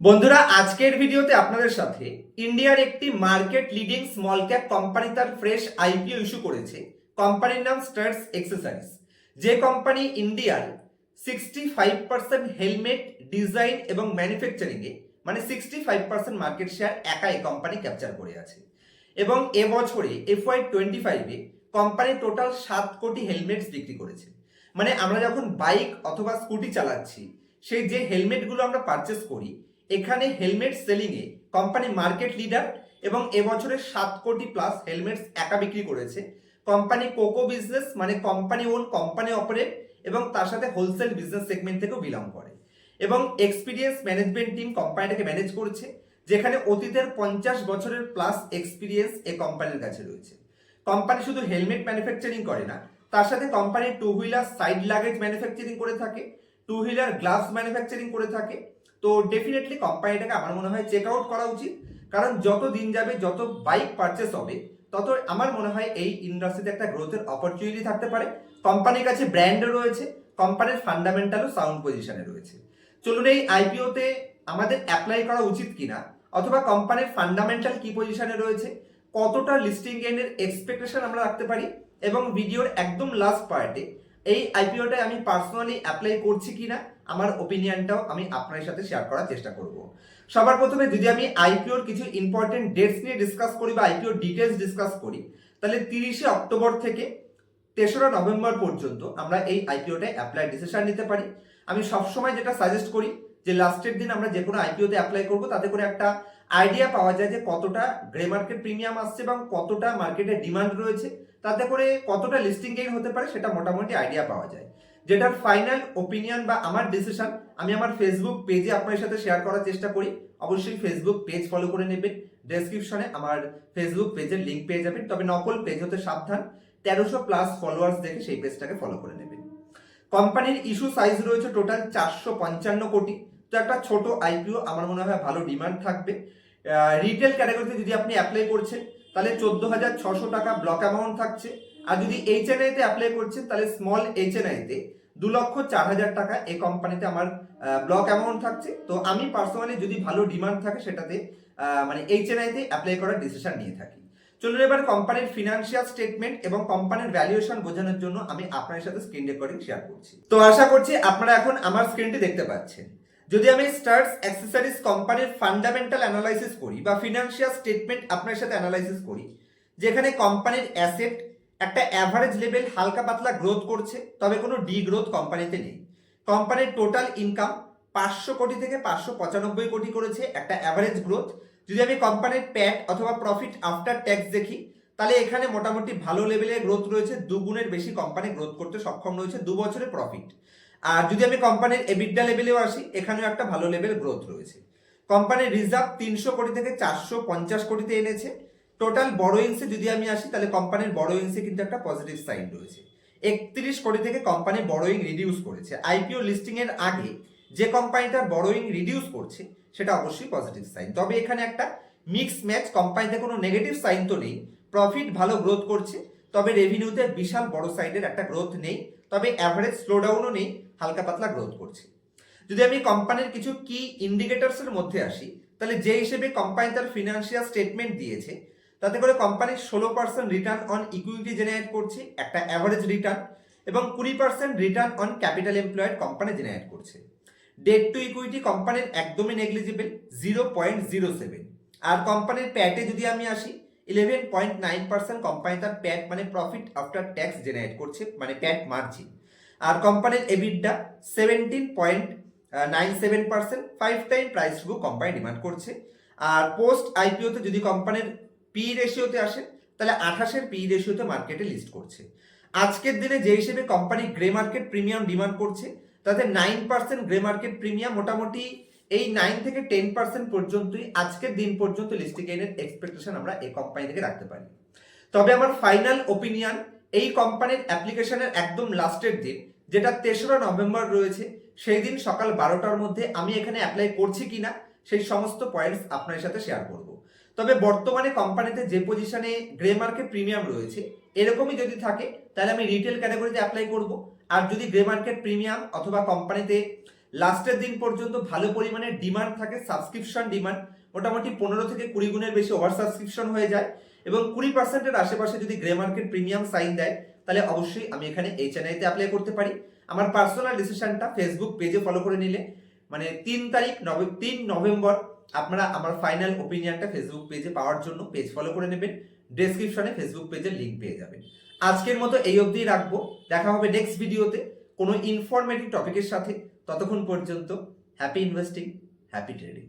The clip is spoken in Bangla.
বন্ধুরা, আজকের ভিডিওতে আপনাদের সাথে ইন্ডিয়ার একটি market leading small cap company তার ফ্রেশ আইপিও ইস্যু করেছে। কোম্পানির নাম স্টার্স এক্সেসরিজ যে কোম্পানি ইন্ডিয়ার sixty five percent helmet design এবং ম্যানুফ্যাকচারিংয়ে মানে sixty five percent market share একা এই কোম্পানি ক্যাপচার করে আছে। এবং এবছরে এফওয়াই টোয়েন্টি ফাইভে কোম্পানি টোটাল সাত কোটি হেলমেটস বিক্রি করেছে। মানে আমরা যখন বাইক অথবা স্কুটি চালাচ্ছি, সেই যে হেলমেটগুলো আমরা পারচেস করি এখানে হেলমেট সেলিংয়ে কোম্পানি মার্কেট লিডার এবং এবছরে সাত কোটি প্লাস হেলমেটস একা বিক্রি করেছে। কোম্পানি কোকো বিজনেস মানে কোম্পানি ওন কোম্পানি অপারেট এবং তার সাথে হোলসেল বিজনেস সেগমেন্ট থেকেও বিলং করে। এবং এক্সপিরিয়েন্স ম্যানেজমেন্ট টিম কোম্পানিটাকে ম্যানেজ করছে, যেখানে অতীতের পঞ্চাশ বছরের প্লাস এক্সপিরিয়েন্স এ কোম্পানির কাছে রয়েছে। কোম্পানি শুধু হেলমেট ম্যানুফ্যাকচারিং করে না, তার সাথে company two wheeler side luggage manufacturing করে থাকে টু হুইলার গ্লাভস ম্যানুফ্যাকচারিং করে থাকে তো ডেফিনেটলি কোম্পানিটাকে আমার মনে হয় চেক আউট করা উচিত। কারণ যত দিন যাবে, যত বাইক পারচেস হবে, তত আমার মনে হয় এই ইন্ডাস্ট্রিতে একটা গ্রোথের অপরচুনিটি থাকতে পারে। কোম্পানির কাছে ব্র্যান্ডও রয়েছে কোম্পানির ফান্ডামেন্টালও সাউন্ড পজিশনে রয়েছে। চলুন এই আইপিওতে আমাদের অ্যাপ্লাই করা উচিত কিনা, অথবা কোম্পানির ফান্ডামেন্টাল কি পজিশনে রয়েছে, কতটা লিস্টিং গেইনের এক্সপেকটেশন আমরা রাখতে পারি, এবং ভিডিওর একদম লাস্ট পার্টে এই আইপিওটায় আমি পার্সোনালি অ্যাপ্লাই করছি কিনা, আমার ওপিনিয়নটাও আমি আপনার সাথে শেয়ার করার চেষ্টা করব। সবার প্রথমে যদি আমি আইপিওর কিছু ইম্পর্টেন্ট ডেটস নিয়ে ডিসকাস করি বা আইপিওর ডিটেলস ডিসকাস করি, তাহলে তিরিশে অক্টোবর থেকে তেসরা নভেম্বর পর্যন্ত আমরা এই আইপিওটায় অ্যাপ্লাই ডিসিশন নিতে পারি। আমি সবসময় যেটা সাজেস্ট করি যে লাস্টের দিন আমরা যে কোনো আইপিওতে অ্যাপ্লাই করব, তাতে করে একটা আইডিয়া পাওয়া যায় যে কতটা গ্রে মার্কেট প্রিমিয়াম আসছে এবং কতটা মার্কেটে ডিমান্ড রয়েছে। তাতে করে কতটা লিস্টিং গেইন হতে পারে সেটা মোটামুটি আইডিয়া পাওয়া যায়। যেটার ফাইনাল ওপিনিয়ন বা আমার ডিসিশন আমি আমার ফেসবুক পেজে আপনার সাথে শেয়ার করার চেষ্টা করি। অবশ্যই ফেসবুক পেজ ফলো করে নেবেন। ডেসক্রিপশনে আমার ফেসবুক পেজের লিঙ্ক পেয়ে যাবেন। তবে নকল পেজ হতে সাবধান। তেরোশো প্লাস ফলোয়ার্স দেখে সেই পেজটাকে ফলো করে নেবেন। কোম্পানির ইস্যু সাইজ রয়েছে টোটাল চারশো পঞ্চান্ন কোটি। তো একটা ছোট আইপিও আমার মনে হয় ভালো ডিমান্ড থাকবে। রিটেল ক্যাটাগরিতে যদি আপনি অ্যাপ্লাই করছেন, তাহলে চোদ্দ হাজার ছশো টাকা ব্লক অ্যামাউন্ট থাকছে। আর যদি এইচএনআইতে অ্যাপ্লাই করছেন, তাহলে স্মল এইচএনআইতে দু লক্ষ চার হাজার টাকা এই কোম্পানিতে আমার ব্লক অ্যামাউন্ট থাকছে। তো আমি পার্সোনালি যদি ভালো ডিমান্ড থাকে, সেটাতে মানে এইচএনআইতে অ্যাপ্লাই করার ডিসিশন নিয়ে থাকি। চলুন এবার কোম্পানির ফিনান্সিয়াল স্টেটমেন্ট এবং কোম্পানির ভ্যালুয়েশন বোঝানোর জন্য আমি আপনার সাথে স্ক্রিন রেকর্ডিং শেয়ার করছি। তো আশা করছি আপনারা এখন আমার স্ক্রিনটি দেখতে পাচ্ছেন। যদি আমি স্টার্স অ্যাক্সেসরিজ কোম্পানির ফান্ডামেন্টাল অ্যানালাইসিস করি বা ফিনান্সিয়াল স্টেটমেন্ট আপনার সাথে অ্যানালাইসিস করি, যেখানে কোম্পানির অ্যাসেট একটা অ্যাভারেজ লেভেল হালকা পাতলা গ্রোথ করছে, তবে কোনো ডি গ্রোথ কোম্পানিতে নেই। কোম্পানির টোটাল ইনকাম পাঁচশো কোটি থেকে পাঁচশো পঁচানব্বই কোটি করেছে একটা অ্যাভারেজ গ্রোথ যদি আমি কোম্পানির প্যাট অথবা প্রফিট আফটার ট্যাক্স দেখি, তাহলে এখানে মোটামুটি ভালো লেভেলের গ্রোথ রয়েছে, দুগুণের বেশি কোম্পানি গ্রোথ করতে সক্ষম রয়েছে দু বছরের প্রফিট আর যদি আমি কোম্পানির এবিডা লেভেলেও আসি, এখানেও একটা ভালো লেভেল গ্রোথ রয়েছে। কোম্পানির রিজার্ভ তিনশো কোটি থেকে চারশো পঞ্চাশ কোটিতে এনেছে। টোটাল বড়োইংসে যদি আমি আসি, তাহলে কোম্পানির বড়োইংসে কিন্তু একটা পজিটিভ সাইন রয়েছে। একত্রিশ কোটি থেকে কোম্পানি বড়োইং রিডিউস করেছে। আইপিও লিস্টিং এর আগে যে কোম্পানিটার বড়োইং রিডিউস করছে, সেটা অবশ্যই পজিটিভ সাইন তবে এখানে একটা মিক্স ম্যাচ কোম্পানিতে কোনো নেগেটিভ সাইন তো নেই। প্রফিট ভালো গ্রোথ করছে। তবে রেভিনিউতে বিশাল বড় সাইডের একটা গ্রোথ নেই, তবে অ্যাভারেজ স্লোডাউনও নেই, হালকা পাতলা গ্রোথ করছে। যদি আমি কোম্পানির কিছু কি ইন্ডিকেটার্সের মধ্যে আসি, তাহলে যে হিসেবে কোম্পানি তার ফিনান্সিয়াল স্টেটমেন্ট দিয়েছে, তাতে করে কোম্পানি ষোলো percent return on equity generate করছে, একটা অ্যাভারেজ রিটার্ন এবং কুড়ি percent return on capital employed company generate করছে। ডেট টু ইকুইটি কোম্পানির একদমই negligible zero point zero seven আর কোম্পানির প্যাটে যদি আমি আসি eleven point nine percent company তার প্যাট মানে প্রফিট আফটার ট্যাক্স জেনারেট করছে মানে প্যাট মার্জিন আর কোম্পানির EBITDA seventeen point nine seven percent five time price book company demand করছে। আর পোস্ট আইপিওতে যদি কোম্পানির পি রেশিওতে আসে, তাহলে আঠাশের পি রেশিওতে মার্কেটে লিস্ট করছে। আজকের দিনে যে হিসেবে company grey market premium demand করছে, তাতে nine percent grey market premium মোটামুটি এই নাইন থেকে টেন পার্সেন্ট পর্যন্তই আজকের দিন পর্যন্ত লিস্টিং গেইনের এক্সপেকটেশন আমরা এই কোম্পানি থেকে রাখতে পারি। তবে আমার ফাইনাল ওপিনিয়ন এই কোম্পানির অ্যাপ্লিকেশনের একদম লাস্টের দিন যেটা তেসরা নভেম্বর রয়েছে, সেই দিন সকাল বারোটার মধ্যে আমি এখানে অ্যাপ্লাই করছি কিনা, সেই সমস্ত পয়েন্টস আপনার সাথে শেয়ার করব। তবে বর্তমানে কোম্পানিতে যে পজিশনে গ্রে মার্কেট প্রিমিয়াম রয়েছে, এরকমই যদি থাকে, তাহলে আমি রিটেল ক্যাটাগরিতে অ্যাপ্লাই করব। আর যদি গ্রে মার্কেট প্রিমিয়াম অথবা কোম্পানিতে লাস্টের দিন পর্যন্ত ভালো পরিমাণে ডিমান্ড থাকে সাবস্ক্রিপশন ডিমান্ড মোটামুটি পনেরো থেকে কুড়ি গুণের বেশি ওভার সাবস্ক্রিপশন হয়ে যায়। এবং কুড়ি পার্সেন্টের আশেপাশে যদি গ্রে মার্কেট প্রিমিয়াম সাইন দেয়, তাহলে অবশ্যই আমি এখানে এই চ্যানেলতে অ্যাপ্লাই করতে পারি। আমার পার্সোনাল ডিসিশনটা ফেসবুক পেজে ফলো করে নিলে মানে তিন তারিখ নভে তিন নভেম্বর আপনারা আমার ফাইনাল ওপিনিয়নটা ফেসবুক পেজে পাওয়ার জন্য পেজ ফলো করে নেবেন। ডেসক্রিপশনে ফেসবুক পেজের লিঙ্ক পেয়ে যাবেন। আজকের মতো এই অবধি রাখব। দেখা হবে নেক্সট ভিডিওতে কোনো ইনফরমেটিভ টপিকের সাথে। ততক্ষণ পর্যন্ত হ্যাপি ইনভেস্টিং হ্যাপি ট্রেডিং